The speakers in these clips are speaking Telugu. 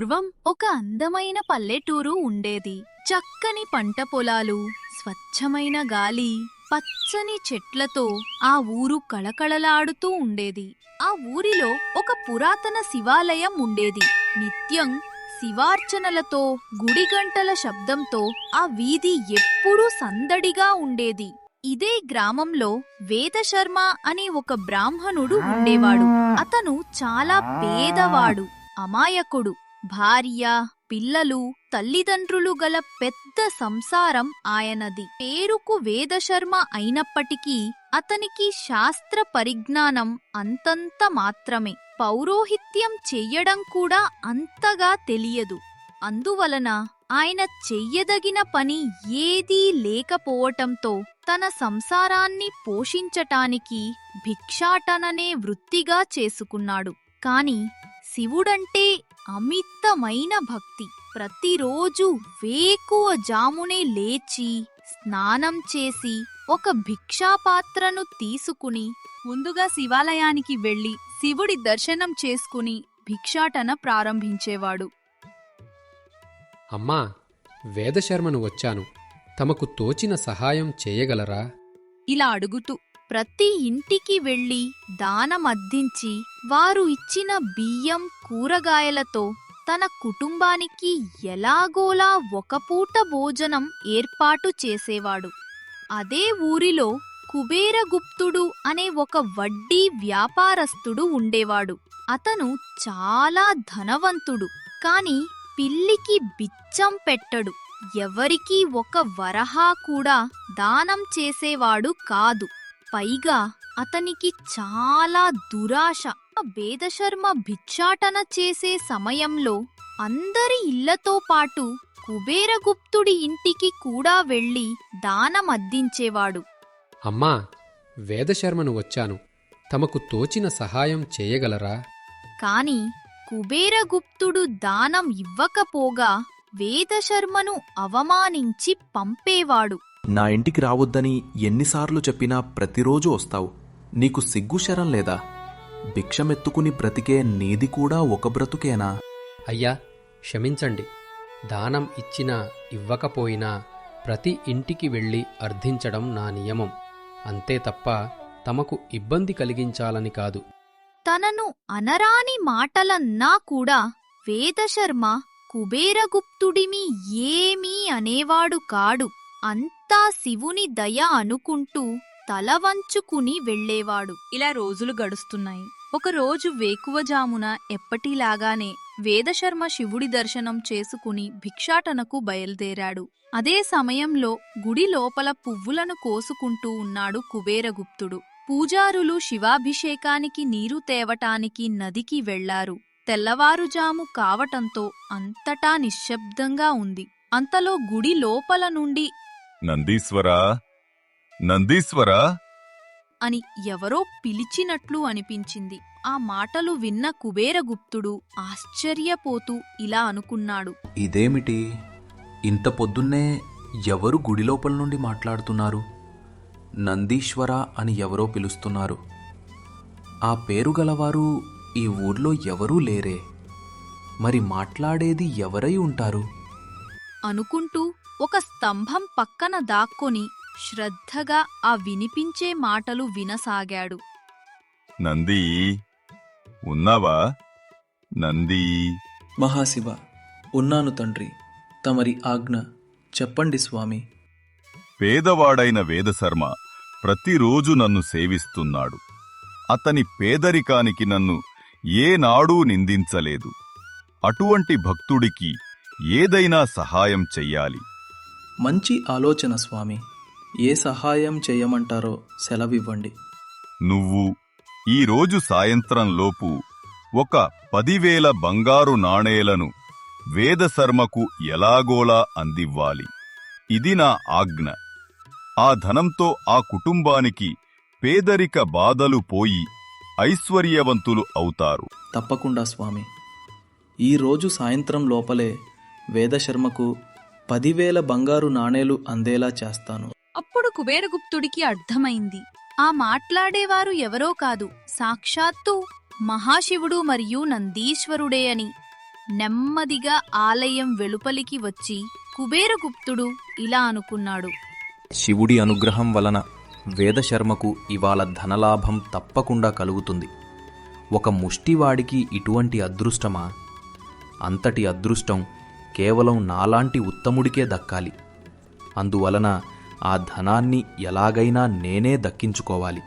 పూర్వం ఒక అందమైన పల్లెటూరు ఉండేది. చక్కని పంట పొలాలు స్వచ్ఛమైన గాలి పచ్చని చెట్లతో ఆ ఊరు కళకళలాడుతూ ఉండేది. ఆ ఊరిలో ఒక పురాతన శివాలయం ఉండేది. నిత్యం శివార్చనలతో గుడిగంటల శబ్దంతో ఆ వీధి ఎప్పుడూ సందడిగా ఉండేది. ఇదే గ్రామంలో వేదశర్మ అనే ఒక బ్రాహ్మణుడు ఉండేవాడు. అతను చాలా పేదవాడు అమాయకుడు. భార్య పిల్లలు తల్లిదండ్రులు గల పెద్ద సంసారం ఆయనది. పేరుకు వేదశర్మ అయినప్పటికీ అతనికి శాస్త్ర పరిజ్ఞానం అంతంత మాత్రమే. పౌరోహిత్యం చెయ్యడం కూడా అంతగా తెలియదు. అందువలన ఆయన చెయ్యదగిన పని ఏదీ లేకపోవటంతో తన సంసారాన్ని పోషించటానికి భిక్షాటననే వృత్తిగా చేసుకున్నాడు. కాని శివుడంటే అమితమైన భక్తి. ప్రతిరోజు వేకువ జామునే లేచి స్నానం చేసి ఒక భిక్షాపాత్రను తీసుకుని ముందుగా శివాలయానికి వెళ్ళి శివుడి దర్శనం చేసుకుని భిక్షాటన ప్రారంభించేవాడు. అమ్మా వేదశర్మను వచ్చాను. తమకు తోచిన సహాయం చేయగలరా? ఇలా అడుగుతూ ప్రతి ఇంటికి వెళ్ళి దానమద్దించి వారు ఇచ్చిన బియ్యం కూరగాయలతో తన కుటుంబానికి ఎలాగోలా ఒక పూట భోజనం ఏర్పాటు చేసేవాడు. అదే ఊరిలో కుబేరగుప్తుడు అనే ఒక వడ్డీ వ్యాపారస్తుడు ఉండేవాడు. అతను చాలా ధనవంతుడు కాని పిల్లికి బిచ్చం పెట్టడు. ఎవరికీ ఒక వరహా కూడా దానం చేసేవాడు కాదు. పైగా అతనికి చాలా దురాశ వేదశర్మ భిక్షాటన చేసే సమయంలో అందరి ఇళ్ళతో పాటు కుబేరగుప్తుడి ఇంటికి కూడా వెళ్ళి దానమద్దించేవాడు అమ్మా వేదశర్మను వచ్చాను. తమకు తోచిన సహాయం చేయగలరా? కాని కుబేరగుప్తుడు దానం ఇవ్వకపోగా వేదశర్మను అవమానించి పంపేవాడు. నా ఇంటికి రావద్దని ఎన్నిసార్లు చెప్పినా ప్రతిరోజు వస్తావు. నీకు సిగ్గు శరం లేదా? భిక్షమెత్తుకుని బ్రతికే నీది కూడా ఒక బ్రతుకేనా? అయ్యా క్షమించండి. దానం ఇచ్చినా ఇవ్వకపోయినా ప్రతి ఇంటికి వెళ్ళి అర్థించడం నా నియమం. అంతే తప్ప తమకు ఇబ్బంది కలిగించాలని కాదు. తనను అనరాని మాటలన్నా కూడా వేదశర్మ కుబేరగుప్తుడిమి ఏమీ అనేవాడు కాడు. అంతా శివుని దయ అనుకుంటూ తల వంచుకుని వెళ్ళేవాడు. ఇలా రోజులు గడుస్తున్నాయి. ఒకరోజు వేకువజామున ఎప్పటిలాగానే వేదశర్మ శివుడి దర్శనం చేసుకుని భిక్షాటనకు బయలుదేరాడు. అదే సమయంలో గుడి లోపల పువ్వులను కోసుకుంటూ ఉన్నాడు కుబేరగుప్తుడు. పూజారులు శివాభిషేకానికి నీరు తేవటానికి నదికి వెళ్ళారు. తెల్లవారుజాము కావటంతో అంతటా నిశ్శబ్దంగా ఉంది. అంతలో గుడి లోపల నుండి నందీశ్వరా? నందీశ్వరా? అని ఎవరో పిలిచినట్లు అనిపించింది. ఆ మాటలు విన్న కుబేరగుప్తుడు ఆశ్చర్యపోతూ ఇలా అనుకున్నాడు. ఇదేమిటి? ఇంత పొద్దున్నే ఎవరు గుడి లోపల నుండి మాట్లాడుతున్నారు? నందీశ్వర అని ఎవరో పిలుస్తున్నారు. ఆ పేరు గలవారు ఈ ఊర్లో ఎవరూ లేరే. మరి మాట్లాడేది ఎవరై ఉంటారు? అనుకుంటూ ఒక స్తంభం పక్కన దాక్కొని శ్రద్ధగా ఆ వినిపించే మాటలు వినసాగాడు. నందీ ఉన్నావా? నందీ. మహాశివ ఉన్నాను తండ్రి. తమరి ఆజ్ఞ చెప్పండి స్వామి. పేదవాడైన వేదశర్మ ప్రతిరోజు నన్ను సేవిస్తున్నాడు. అతని పేదరికానికి నన్ను ఏనాడూ నిందించలేదు. అటువంటి భక్తుడికి ఏదైనా సహాయం చెయ్యాలి. మంచి ఆలోచన స్వామి. ఏ సహాయం చేయమంటారో సెలవివ్వండి. నువ్వు ఈరోజు సాయంత్రంలోపు ఒక పదివేల బంగారు నాణేలను వేదశర్మకు ఎలాగోలా అందివ్వాలి. ఇది నా ఆజ్ఞ. ఆ ధనంతో ఆ కుటుంబానికి పేదరిక బాధలు పోయి ఐశ్వర్యవంతులు అవుతారు. తప్పకుండా స్వామి. ఈ రోజు సాయంత్రం లోపలే వేదశర్మకు పదివేల బంగారు నాణేలు అందేలా చేస్తాను. అప్పుడు కుబేరగుప్తుడికి అర్థమైంది. ఆ మాట్లాడేవారు ఎవరో కాదు సాక్షాత్తు మహాశివుడు మరియు నందీశ్వరుడే అని. నెమ్మదిగా ఆలయం వెలుపలికి వచ్చి కుబేరగుప్తుడు ఇలా అనుకున్నాడు. శివుడి అనుగ్రహం వలన వేదశర్మకు ఇవాళ ధనలాభం తప్పకుండా కలుగుతుంది. ఒక ముష్టివాడికి ఇటువంటి అదృష్టమా? అంతటి అదృష్టం కేవలం నాలాంటి ఉత్తముడికే దక్కాలి. అందువలన ఆ ధనాన్ని ఎలాగైనా నేనే దక్కించుకోవాలి.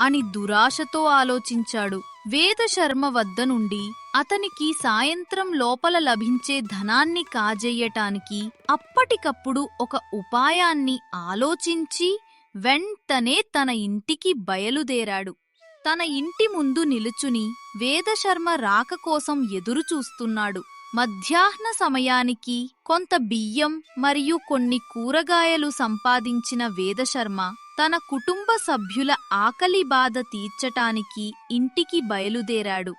అని దురాశతో ఆలోచించాడు వేదశర్మ వద్ద నుండి. అతనికి సాయంత్రం లోపల లభించే ధనాన్ని కాజేయటానికి అప్పటికప్పుడు ఒక ఉపాయాన్ని ఆలోచించి వెంటనే తన ఇంటికి బయలుదేరాడు. తన ఇంటి ముందు నిలుచుని వేదశర్మ రాక కోసం ఎదురుచూస్తున్నాడు. మధ్యాహ్న సమయానికి కొంత బియ్యం మరియు కొన్ని కూరగాయలు సంపాదించిన వేదశర్మ తన కుటుంబ సభ్యుల ఆకలి బాధ తీర్చటానికి ఇంటికి బయలుదేరాడు.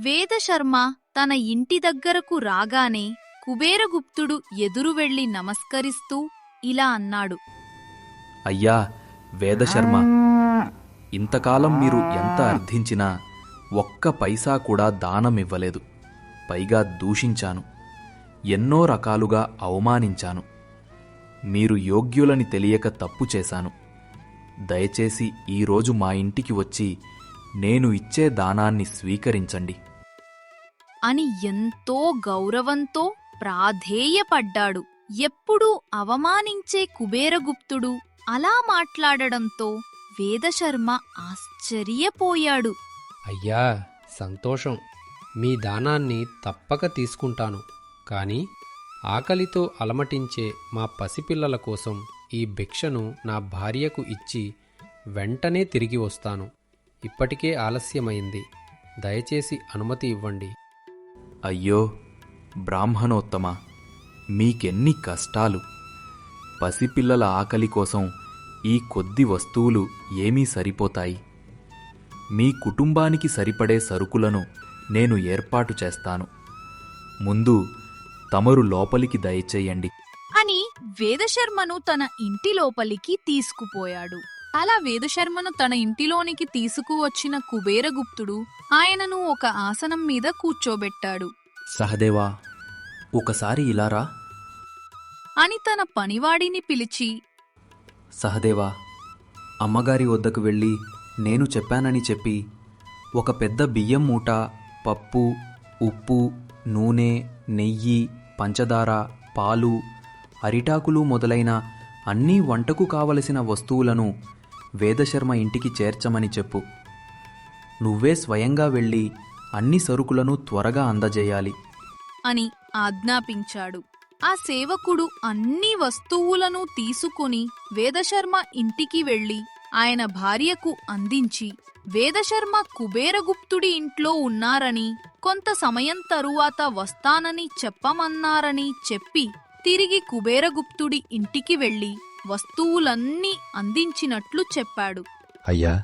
వేదశర్మ తన ఇంటి దగ్గరకు రాగానే కుబేరగుప్తుడు ఎదురు వెళ్ళి నమస్కరిస్తూ ఇలా అన్నాడు. అయ్యా వేదశర్మ ఇంతకాలం మీరు ఎంత అర్థించినా ఒక్క పైసా కూడా దానమివ్వలేదు. పైగా దూషించాను. ఎన్నో రకాలుగా అవమానించాను. మీరు యోగ్యులని తెలియక తప్పు చేశాను. దయచేసి ఈరోజు మా ఇంటికి వచ్చి నేను ఇచ్చే దానాన్ని స్వీకరించండి. అని ఎంతో గౌరవంతో ప్రాధేయపడ్డాడు. ఎప్పుడూ అవమానించే కుబేరగుప్తుడు అలా మాట్లాడడంతో వేదశర్మ ఆశ్చర్యపోయాడు. అయ్యా సంతోషం. మీ దానాన్ని తప్పక తీసుకుంటాను. కానీ ఆకలితో అలమటించే మా పసిపిల్లల కోసం ఈ భిక్షను నా భార్యకు ఇచ్చి వెంటనే తిరిగి వస్తాను. ఇప్పటికే ఆలస్యమైంది. దయచేసి అనుమతి ఇవ్వండి. అయ్యో బ్రాహ్మణోత్తమ మీకెన్ని కష్టాలు. పసిపిల్లల ఆకలి కోసం ఈ కొద్ది వస్తువులు ఏమీ సరిపోతాయి. మీ కుటుంబానికి సరిపడే సరుకులను నేను ఏర్పాటు చేస్తాను. ముందు తమరు లోపలికి దయచేయండి. అని వేదశర్మను తన ఇంటి లోపలికి తీసుకుపోయాడు. అలా వేదశర్మను తన ఇంటిలోనికి తీసుకువచ్చిన కుబేరగుప్తుడు ఆయనను ఒక ఆసనం మీద కూర్చోబెట్టాడు. సహదేవా ఒకసారి ఇలారా అని తన పనివాడిని పిలిచి సహదేవా అమ్మగారి వద్దకు వెళ్ళి నేను చెప్పానని చెప్పి ఒక పెద్ద బియ్యం మూట పప్పు ఉప్పు నూనె నెయ్యి పంచదార పాలు అరిటాకులు మొదలైన అన్ని వంటకు కావలసిన వస్తువులను వేదశర్మ ఇంటికి చేర్చమని చెప్పు. నువ్వే స్వయంగా వెళ్ళి అన్ని సరుకులను త్వరగా అందజేయాలి. అని ఆజ్ఞాపించాడు. ఆ సేవకుడు అన్ని వస్తువులను తీసుకుని వేదశర్మ ఇంటికి వెళ్ళి ఆయన భార్యకు అందించి వేదశర్మ కుబేరగుప్తుడి ఇంట్లో ఉన్నారని కొంత సమయం తరువాత వస్తానని చెప్పమన్నారని చెప్పి తిరిగి కుబేరగుప్తుడి ఇంటికి వెళ్ళి వస్తువులన్నీ అందించినట్లు చెప్పాడు. అయ్యా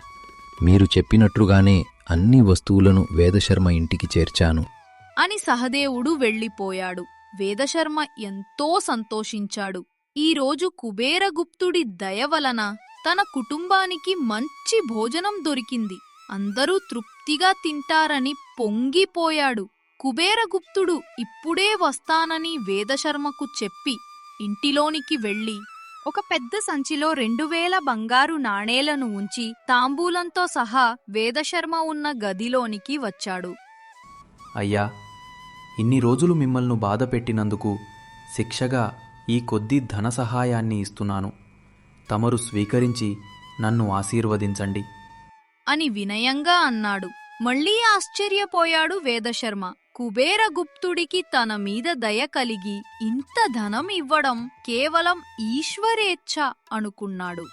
మీరు చెప్పినట్లుగానే అన్ని వస్తువులను వేదశర్మ ఇంటికి చేర్చాను. అని సహదేవుడు వెళ్ళిపోయాడు. వేదశర్మ ఎంతో సంతోషించాడు. ఈరోజు కుబేరగుప్తుడి దయ వలన తన కుటుంబానికి మంచి భోజనం దొరికింది. అందరూ తృప్తిగా తింటారని పొంగిపోయాడు. కుబేరగుప్తుడు ఇప్పుడే వస్తానని వేదశర్మకు చెప్పి ఇంటిలోనికి వెళ్ళి ఒక పెద్ద సంచిలో రెండు వేల బంగారు నాణేలను ఉంచి తాంబూలంతో సహా వేదశర్మ ఉన్న గదిలోనికి వచ్చాడు. అయ్యా ఇన్ని రోజులు మిమ్మల్ని బాధ పెట్టినందుకు శిక్షగా ఈ కొద్ది ధన సహాయాన్ని ఇస్తున్నాను. తమరు స్వీకరించి నన్ను ఆశీర్వదించండి. అని వినయంగా అన్నాడు. మళ్ళీ ఆశ్చర్యపోయాడు వేదశర్మ. కుబేరగుప్తుడికి తన మీద దయ కలిగి ఇంత ధనం ఇవ్వడం కేవలం ఈశ్వరేచ్ఛ అనుకున్నాడు.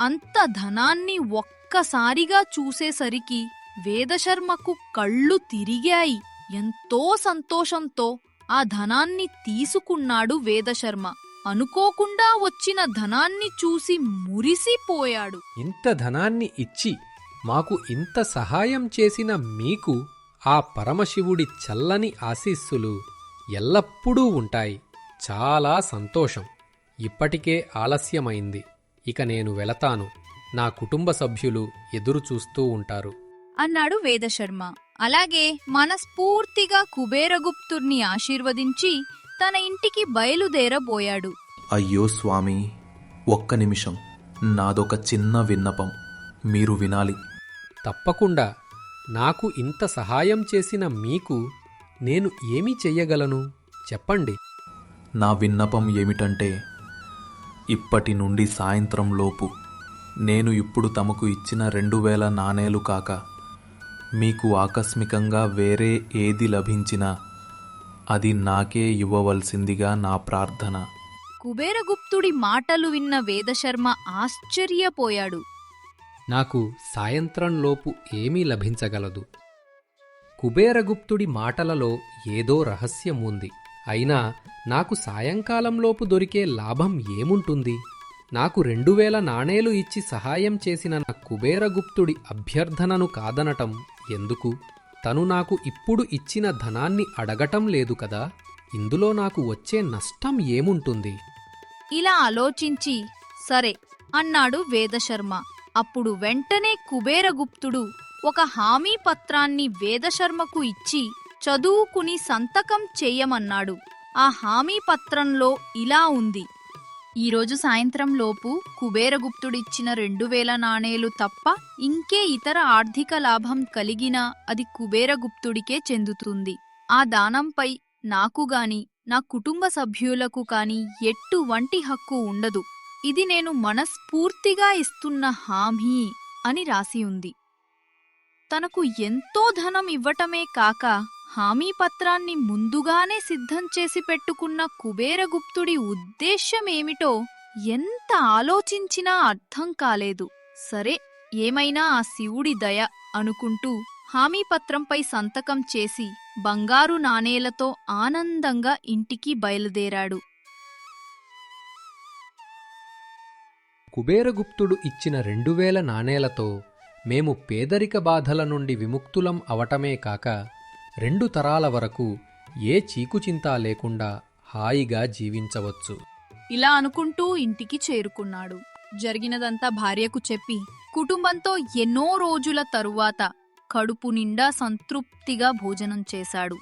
అంత ధనాన్ని ఒక్కసారిగా చూసేసరికి వేదశర్మకు కళ్ళు తిరిగాయి. ఎంతో సంతోషంతో ఆ ధనాన్ని తీసుకున్నాడు వేదశర్మ. అనుకోకుండా వచ్చిన ధనాన్ని చూసి మురిసిపోయాడు. ఇంత ధనాన్ని ఇచ్చి మాకు ఇంత సహాయం చేసిన మీకు ఆ పరమశివుడి చల్లని ఆశీస్సులు ఎల్లప్పుడూ ఉంటాయి. చాలా సంతోషం. ఇప్పటికే ఆలస్యమైంది. ఇక నేను వెళతాను. నా కుటుంబ సభ్యులు ఎదురు చూస్తూ ఉంటారు. అన్నాడు వేదశర్మ. అలాగే మనస్ఫూర్తిగా కుబేరగుప్తుర్ని ఆశీర్వదించి తన ఇంటికి బయలుదేరబోయాడు. అయ్యో స్వామి ఒక్క నిమిషం. నాదొక చిన్న విన్నపం. మీరు వినాలి. తప్పకుండా. నాకు ఇంత సహాయం చేసిన మీకు నేను ఏమి చెయ్యగలను? చెప్పండి. నా విన్నపం ఏమిటంటే ఇప్పటి నుండి సాయంత్రం లోపు నేను ఇప్పుడు తమకు ఇచ్చిన రెండు వేల నాణేలు కాక మీకు ఆకస్మికంగా వేరే ఏది లభించినా అది నాకే ఇవ్వవలసిందిగా నా ప్రార్థన. కుబేరగుప్తుడి మాటలు విన్న వేదశర్మ ఆశ్చర్యపోయాడు. నాకు సాయంత్రంలోపు ఏమీ లభించగలదు. కుబేరగుప్తుడి మాటలలో ఏదో రహస్యం ఉంది. అయినా నాకు సాయంకాలంలోపు దొరికే లాభం ఏముంటుంది? నాకు రెండు వేల నాణేలు ఇచ్చి సహాయం చేసిన నా కుబేరగుప్తుడి అభ్యర్థనను కాదనటం ఎందుకు? తను నాకు ఇప్పుడు ఇచ్చిన ధనాన్ని అడగటం లేదు కదా ఇందులో నాకు వచ్చే నష్టం ఏముంటుంది? ఇలా ఆలోచించి సరే అన్నాడు వేదశర్మ. అప్పుడు వెంటనే కుబేరగుప్తుడు ఒక హామీ పత్రాన్ని వేదశర్మకు ఇచ్చి చదువుకుని సంతకం చెయ్యమన్నాడు ఆ హామీ పత్రంలో ఇలా ఉంది. ఈరోజు సాయంత్రంలోపు కుబేరగుప్తుడిచ్చిన రెండు వేల నాణేలు తప్ప ఇంకే ఇతర ఆర్థిక లాభం కలిగినా అది కుబేరగుప్తుడికే చెందుతుంది. ఆ దానంపై నాకుగాని నా కుటుంబ సభ్యులకు కాని ఎటువంటి హక్కు ఉండదు. ఇది నేను మనస్ఫూర్తిగా ఇస్తున్న హామీ అని రాసి ఉంది. తనకు ఎంతో ధనం ఇవ్వటమే కాక హామీ పత్రాన్ని ముందుగానే సిద్ధం చేసి పెట్టుకున్న కుబేరగుప్తుడి ఉద్దేశ్యమేమిటో ఎంత ఆలోచించినా అర్థం కాలేదు. సరే ఏమైనా ఆ శివుడి దయ అనుకుంటూ హామీ పత్రంపై సంతకం చేసి బంగారు నాణేలతో ఆనందంగా ఇంటికి బయలుదేరాడు. కుబేరగుప్తుడు ఇచ్చిన రెండు వేల నాణేలతో మేము పేదరిక బాధల నుండి విముక్తులం అవటమే కాక రెండు తరాల వరకు ఏ చీకుచింతా లేకుండా హాయిగా జీవించవచ్చు. ఇలా అనుకుంటూ ఇంటికి చేరుకున్నాడు. జరిగినదంతా భార్యకు చెప్పి కుటుంబంతో ఎన్నో రోజుల తరువాత కడుపు నిండా సంతృప్తిగా భోజనం చేశాడు.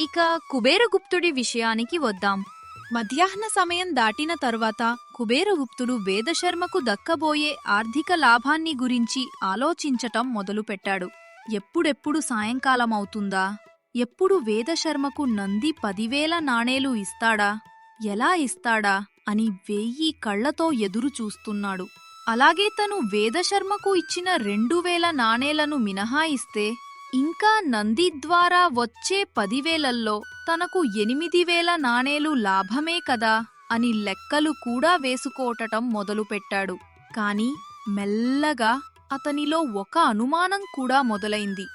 ఇక కుబేరగుప్తుడి విషయానికి వద్దాం. మధ్యాహ్న సమయం దాటిన తర్వాత కుబేరగుప్తుడు వేదశర్మకు దక్కబోయే ఆర్థిక లాభాన్ని గురించి ఆలోచించటం మొదలుపెట్టాడు. ఎప్పుడెప్పుడు సాయంకాలం అవుతుందా ఎప్పుడు వేదశర్మకు నంది పదివేల నాణేలు ఇస్తాడా? ఎలా ఇస్తాడా? అని వెయ్యి కళ్ళతో ఎదురు చూస్తున్నాడు. అలాగే తను వేదశర్మకు ఇచ్చిన రెండు వేల నాణేలను మినహాయిస్తే ఇంకా నంది ద్వారా వచ్చే పదివేలల్లో తనకు ఎనిమిది వేల నాణేలు లాభమే కదా అని లెక్కలు కూడా వేసుకోవటం మొదలుపెట్టాడు. కాని మెల్లగా అతనిలో ఒక అనుమానం కూడా మొదలైంది.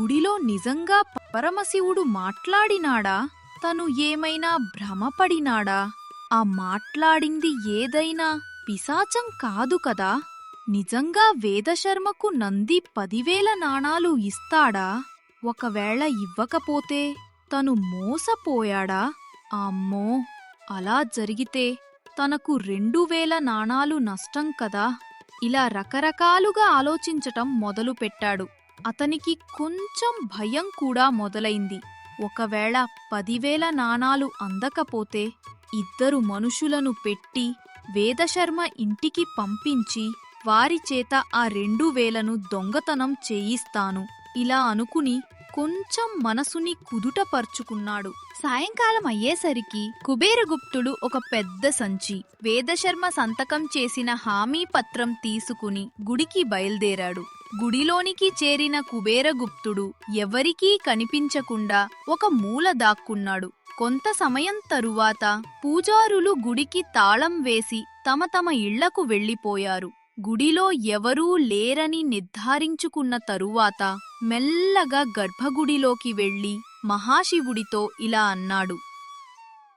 గుడిలో నిజంగా పరమశివుడు మాట్లాడినాడా? తను ఏమైనా భ్రమపడినాడా? ఆ మాట్లాడింది ఏదైనా పిశాచం కాదు కదా? నిజంగా వేదశర్మకు నంది పదివేల నాణాలు ఇస్తాడా? ఒకవేళ ఇవ్వకపోతే తను మోసపోయాడా? అమ్మో! అలా జరిగితే తనకు రెండు వేల నాణాలు నష్టం కదా? ఇలా రకరకాలుగా ఆలోచించటం మొదలుపెట్టాడు. అతనికి కొంచెం భయం కూడా మొదలైంది. ఒకవేళ పదివేల నాణాలు అందకపోతే ఇద్దరు మనుషులను పెట్టి వేదశర్మ ఇంటికి పంపించి వారి చేత ఆ రెండు వేలను దొంగతనం చేయిస్తాను. ఇలా అనుకుని కొంచెం మనసుని కుదుటపరుచుకున్నాడు. సాయంకాలం అయ్యేసరికి కుబేరగుప్తుడు ఒక పెద్ద సంచి వేదశర్మ సంతకం చేసిన హామీ పత్రం తీసుకుని గుడికి బయల్దేరాడు. గుడిలోనికి చేరిన కుబేరగుప్తుడు ఎవరికీ కనిపించకుండా ఒక మూల దాక్కున్నాడు. కొంత సమయం తరువాత పూజారులు గుడికి తాళం వేసి తమ తమ ఇళ్ళకు వెళ్ళిపోయారు గుడిలో ఎవరూ లేరని నిర్ధారించుకున్న తరువాత మెల్లగా గర్భగుడిలోకి వెళ్ళి మహాశివుడితో ఇలా అన్నాడు.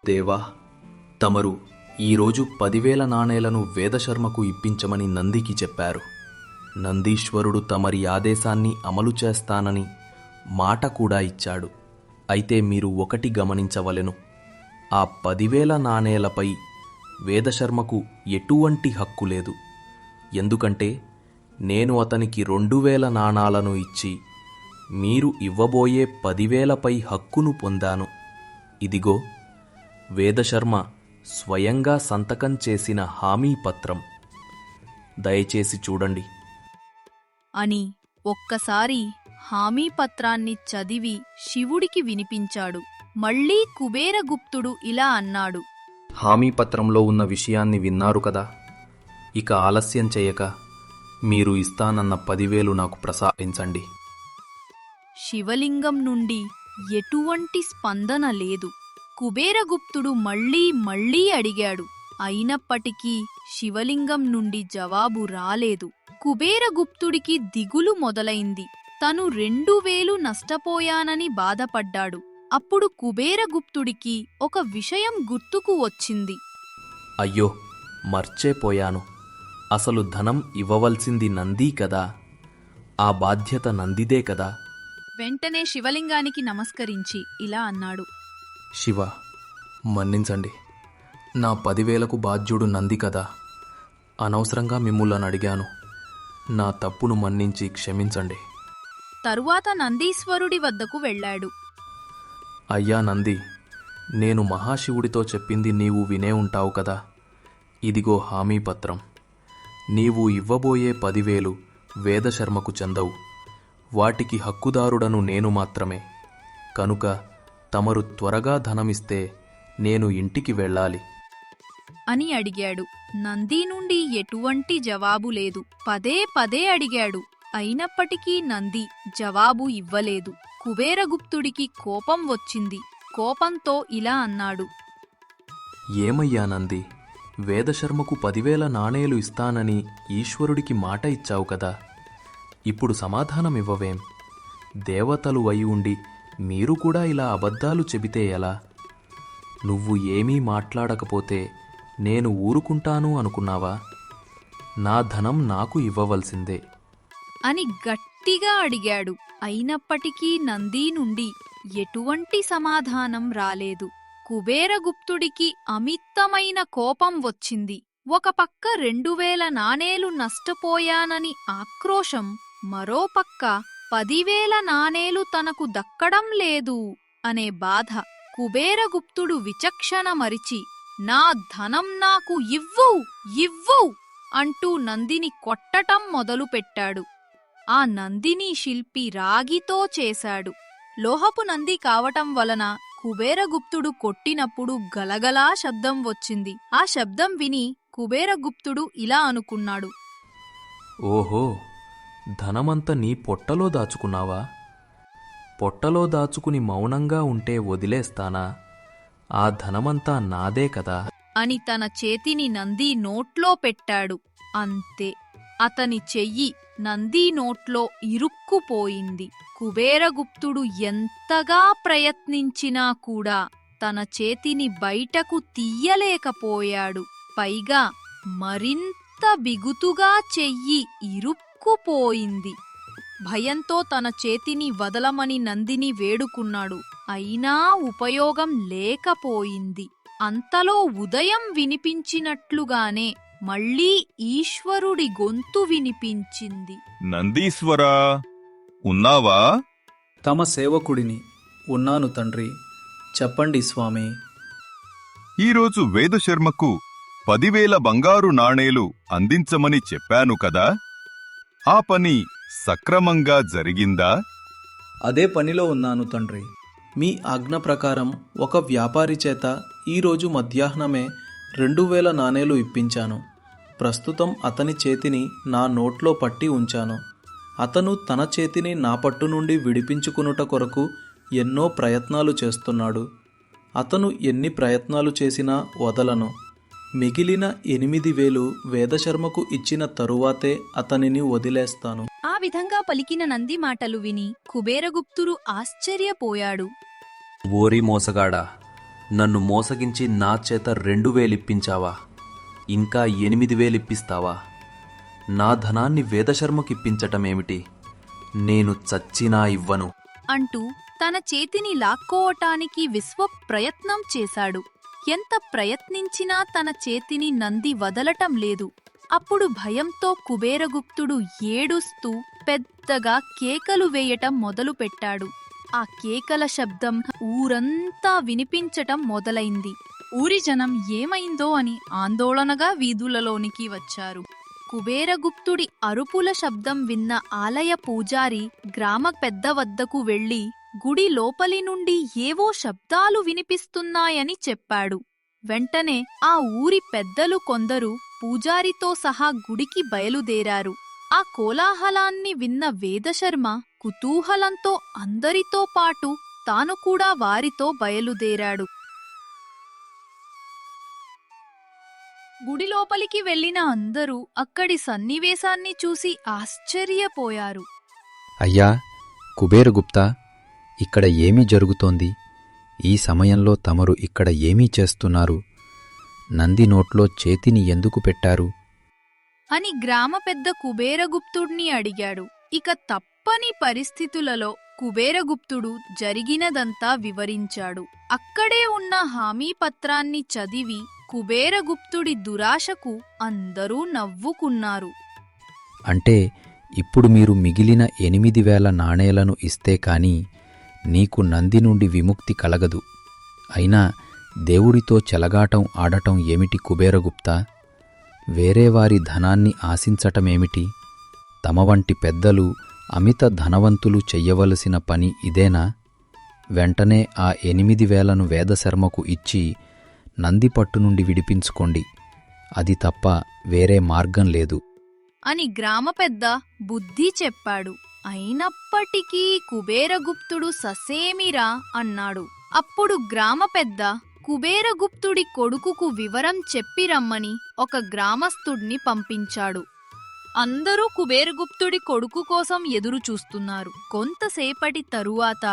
దేవా తమరు ఈరోజు పదివేల నాణేలను వేదశర్మకు ఇప్పించమని నందికి చెప్పారు. నందీశ్వరుడు తమరి ఆదేశాన్ని అమలు చేస్తానని మాట కూడా ఇచ్చాడు. అయితే మీరు ఒకటి గమనించవలెను. ఆ పదివేల నాణేలపై వేదశర్మకు ఎటువంటి హక్కు లేదు. ఎందుకంటే నేను అతనికి రెండు వేల నాణాలను ఇచ్చి మీరు ఇవ్వబోయే పదివేలపై హక్కును పొందాను. ఇదిగో వేదశర్మ స్వయంగా సంతకం చేసిన హామీ పత్రం. దయచేసి చూడండి. అని ఒక్కసారి హామీ పత్రాన్ని చదివి శివుడికి వినిపించాడు. మళ్ళీ కుబేరగుప్తుడు ఇలా అన్నాడు. హామీ పత్రంలో ఉన్న విషయాన్ని విన్నారు కదా? ఇక ఆలస్యం చేయక మీరు ఇస్తానన్న పదివేలు నాకు ప్రసాదించండి. శివలింగం నుండి ఎటువంటి స్పందన లేదు. కుబేరగుప్తుడు మళ్ళీ మళ్ళీ అడిగాడు. అయినప్పటికీ శివలింగం నుండి జవాబు రాలేదు. కుబేరగుప్తుడికి దిగులు మొదలైంది. తను రెండు వేలు నష్టపోయానని బాధపడ్డాడు. అప్పుడు కుబేరగుప్తుడికి ఒక విషయం గుర్తుకు వచ్చింది. అయ్యో మర్చేపోయాను. అసలు ధనం ఇవ్వవలసింది నంది కదా? ఆ బాధ్యత నందిదే కదా? వెంటనే శివలింగానికి నమస్కరించి ఇలా అన్నాడు. శివ మన్నించండి. నా పదివేలకు బాధ్యుడు నంది కదా? అనవసరంగా మిమ్ములను అడిగాను. నా తప్పును మన్నించి క్షమించండి. తరువాత నందీశ్వరుడి వద్దకు వెళ్ళాడు. అయ్యా నంది నేను మహాశివుడితో చెప్పింది నీవు వినే ఉంటావు కదా? ఇదిగో హామీ పత్రం నీవు ఇవ్వబోయే పదివేలు వేదశర్మకు చెందవు. వాటికి హక్కుదారుడను నేను మాత్రమే. కనుక తమరు త్వరగా ధనమిస్తే నేను ఇంటికి వెళ్ళాలి. అని అడిగాడు. నంది నుండి ఎటువంటి జవాబు లేదు. పదే పదే అడిగాడు. అయినప్పటికీ నంది జవాబు ఇవ్వలేదు. కుబేరగుప్తుడికి కోపం వచ్చింది. కోపంతో ఇలా అన్నాడు. ఏమయ్యా నంది? వేదశర్మకు పదివేల నాణేలు ఇస్తానని ఈశ్వరుడికి మాట ఇచ్చావు కదా. ఇప్పుడు సమాధానం ఇవ్వవేం దేవతలు అయి ఉండి మీరు కూడా ఇలా అబద్ధాలు చెబితే ఎలా? నువ్వు ఏమీ మాట్లాడకపోతే నేను ఊరుకుంటాను అనుకున్నావా? నా ధనం నాకు ఇవ్వవలసిందే. అని గట్టిగా అడిగాడు. అయినప్పటికీ నంది నుండి ఎటువంటి సమాధానం రాలేదు. కుబేరగుప్తుడికి అమిత్తమైన కోపం వచ్చింది. ఒక పక్క నాణేలు నష్టపోయానని ఆక్రోశం మరోపక్క పదివేల నాణేలు తనకు దక్కడం లేదు అనే బాధ కుబేరగుప్తుడు విచక్షణ మరిచి నా ధనం నాకు ఇవ్వు ఇవ్వు అంటూ నందిని కొట్టటం మొదలుపెట్టాడు. ఆ నందిని శిల్పి రాగితో చేశాడు. లోహపు నంది కావటం వలన కుబేరగుప్తుడు కొట్టినప్పుడు గలగలా శబ్దం వచ్చింది. ఆ శబ్దం విని కుబేరగుప్తుడు ఇలా అనుకున్నాడు. ఓహో ధనమంతా నీ పొట్టలో దాచుకున్నావా? పొట్టలో దాచుకుని మౌనంగా ఉంటే వదిలేస్తానా? ఆ ధనమంతా నాదే కదా? అని తన చేతిని నంది నోట్లో పెట్టాడు. అంతే. అతని చెయ్యి నంది నోట్లో ఇరుక్కుపోయింది. కుబేరగుప్తుడు ఎంతగా ప్రయత్నించినా కూడా తన చేతిని బయటకు తీయలేకపోయాడు. పైగా మరింత బిగుతుగా చెయ్యి ఇరుక్కుపోయింది. భయంతో తన చేతిని వదలమని నందిని వేడుకున్నాడు. అయినా ఉపయోగం లేకపోయింది. అంతలో ఉదయం వినిపించినట్లుగానే మళ్ళీ ఈశ్వరుడి గొంతు వినిపించింది. నందీశ్వరా ఉన్నావా? తమ సేవకుడిని ఉన్నాను తండ్రి. చెప్పండి స్వామి. ఈరోజు వేదశర్మకు పదివేల బంగారు నాణేలు అందించమని చెప్పాను కదా? ఆ పని సక్రమంగా జరిగిందా? అదే పనిలో ఉన్నాను తండ్రి. మీ ఆజ్ఞ ప్రకారం ఒక వ్యాపారి చేత ఈరోజు మధ్యాహ్నమే రెండు వేల నాణేలు ఇప్పించాను. ప్రస్తుతం అతని చేతిని నా నోట్లో పట్టి ఉంచాను. అతను తన చేతిని నా పట్టు నుండి విడిపించుకునుట కొరకు ఎన్నో ప్రయత్నాలు చేస్తున్నాడు. అతను ఎన్ని ప్రయత్నాలు చేసినా వదలను. మిగిలిన ఎనిమిది వేలు వేదశర్మకు ఇచ్చిన తరువాతే అతనిని వదిలేస్తాను. ఆ విధంగా పలికిన నంది మాటలు విని కుబేరగుప్తుడు ఆశ్చర్యపోయాడు. ఓరి మోసగాడా నన్ను మోసగించి నా చేత రెండు వేలిప్పించావా? ఇంకా ఎనిమిది వేలిప్పిస్తావా? నా ధనాన్ని వేదశర్మకిప్పించటమేమిటి? నేను చచ్చినా ఇవ్వను. అంటూ తన చేతిని లాక్కోవటానికి విశ్వ ప్రయత్నం చేశాడు. ఎంత ప్రయత్నించినా తన చేతిని నంది వదలటం లేదు. అప్పుడు భయంతో కుబేరగుప్తుడు ఏడుస్తూ పెద్దగా కేకలు వేయటం మొదలుపెట్టాడు. ఆ కేకల శబ్దం ఊరంతా వినిపించటం మొదలైంది. ఊరి జనం ఏమైందో అని ఆందోళనగా వీధులలోనికి వచ్చారు. కుబేరగుప్తుడి అరుపుల శబ్దం విన్న ఆలయ పూజారి గ్రామ పెద్ద వద్దకు వెళ్ళి గుడి లోపలి నుండి ఏవో శబ్దాలు వినిపిస్తున్నాయని చెప్పాడు. వెంటనే ఆ ఊరి పెద్దలు కొందరు పూజారితో సహా గుడికి బయలుదేరారు. ఆ కోలాహలాన్ని విన్న వేదశర్మ కుతూహలంతో అందరితో పాటు తాను కూడా వారితో బయలుదేరాడు. గుడి లోపలికి వెళ్ళిన అందరూ అక్కడి సన్నివేశాన్ని చూసి ఆశ్చర్యపోయారు. అయ్యా కుబేరగుప్తా ఇక్కడ ఏమి జరుగుతోంది? ఈ సమయంలో తమరు ఇక్కడ ఏమీ చేస్తున్నారు? నంది నోట్లో చేతిని ఎందుకు పెట్టారు? అని గ్రామ పెద్ద కుబేరగుప్తుడిని అడిగాడు. ఇక తప్పని పరిస్థితులలో కుబేరగుప్తుడు జరిగినదంతా వివరించాడు. అక్కడే ఉన్న హామీ పత్రాన్ని చదివి కుబేరగుప్తుడి దురాశకు అందరూ నవ్వుకున్నారు. అంటే ఇప్పుడు మీరు మిగిలిన ఎనిమిది వేల నాణేలను ఇస్తే కాని నీకు నంది నుండి విముక్తి కలగదు. అయినా దేవుడితో చెలగాటం ఆడటం ఏమిటి కుబేరగుప్తా? వేరే వారి ధనాన్ని ఆశించటమేమిటి? తమ వంటి పెద్దలు అమిత ధనవంతులు చెయ్యవలసిన పని ఇదేనా? వెంటనే ఆ ఎనిమిది వేలను వేదశర్మకు ఇచ్చి నంది పట్టు నుండి విడిపించుకోండి. అది తప్ప వేరే మార్గం లేదు. అని గ్రామ పెద్ద బుద్ధి చెప్పాడు. అయినప్పటికీ కుబేరగుప్తుడు ససేమిరా అన్నాడు. అప్పుడు గ్రామ పెద్ద కుబేరగుప్తుడి కొడుకుకు వివరం చెప్పి రమ్మని ఒక గ్రామస్థుడిని పంపించాడు. అందరూ కుబేరగుప్తుడి కొడుకు కోసం ఎదురు చూస్తున్నారు. కొంతసేపటి తరువాత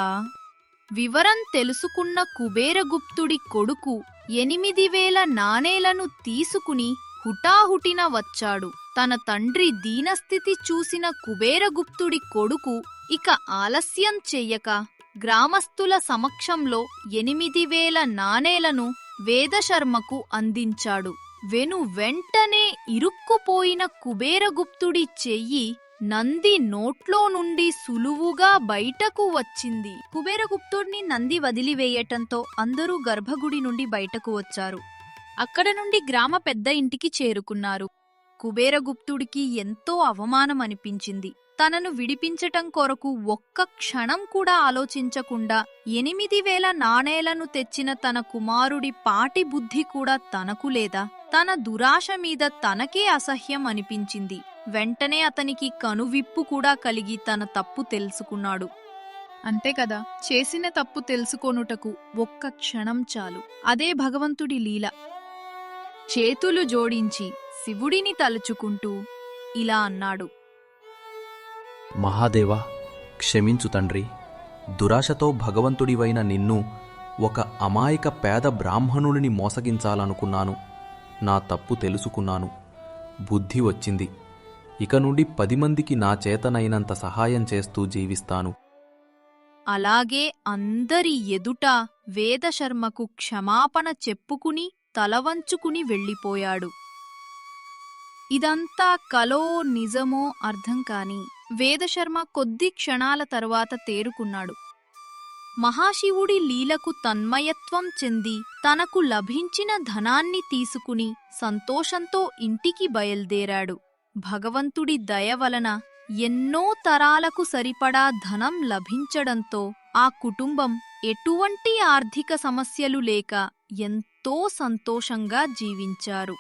వివరం తెలుసుకున్న కుబేరగుప్తుడి కొడుకు ఎనిమిది వేల నాణేలను తీసుకుని హుటాహుటిన వచ్చాడు. తన తండ్రి దీనస్థితి చూసిన కుబేరగుప్తుడి కొడుకు ఇక ఆలస్యం చెయ్యక గ్రామస్తుల సమక్షంలో ఎనిమిది వేల నాణేలను వేదశర్మకు అందించాడు. వెను వెంటనే ఇరుక్కుపోయిన కుబేరగుప్తుడి చెయ్యి నంది నోట్లో నుండి సులువుగా బయటకు వచ్చింది. కుబేరగుప్తుడిని నంది వదిలివేయటంతో అందరూ గర్భగుడి నుండి బయటకు వచ్చారు. అక్కడ నుండి గ్రామ పెద్ద ఇంటికి చేరుకున్నారు. కుబేరగుప్తుడికి ఎంతో అవమానం అనిపించింది తనను విడిపించటం కొరకు ఒక్క క్షణం కూడా ఆలోచించకుండా ఎనిమిది వేల నాణేలను తెచ్చిన తన కుమారుడి పాటి బుద్ధి కూడా తనకు లేదా? తన దురాశ మీద తనకే అసహ్యం అనిపించింది. వెంటనే అతనికి కనువిప్పు కూడా కలిగి తన తప్పు తెలుసుకున్నాడు. అంతే కదా చేసిన తప్పు తెలుసుకొనుటకు ఒక్క క్షణం చాలు. అదే భగవంతుడి లీల. చేతులు జోడించి శివుడిని తలుచుకుంటూ ఇలా అన్నాడు. మహాదేవా క్షమించు తండ్రి. దురాశతో భగవంతుడివైన నిన్ను ఒక అమాయక పేద బ్రాహ్మణుడిని మోసగించాలనుకున్నాను. నా తప్పు తెలుసుకున్నాను. బుద్ధి వచ్చింది. ఇక నుండి పది మందికి నా చేతనైనంత సహాయం చేస్తూ జీవిస్తాను. అలాగే అందరి ఎదుట వేదశర్మకు క్షమాపణ చెప్పుకుని తలవంచుకుని వెళ్ళిపోయాడు. ఇదంతా కలో నిజమో అర్థం కాని వేదశర్మ కొద్ది క్షణాల తర్వాత తేరుకున్నాడు. మహాశివుడి లీలకు తన్మయత్వం చెంది తనకు లభించిన ధనాన్ని తీసుకుని సంతోషంతో ఇంటికి బయల్దేరాడు. భగవంతుడి దయ వలన ఎన్నో తరాలకు సరిపడా ధనం లభించడంతో ఆ కుటుంబం ఎటువంటి ఆర్థిక సమస్యలు లేక ఎంతో సంతోషంగా జీవించారు.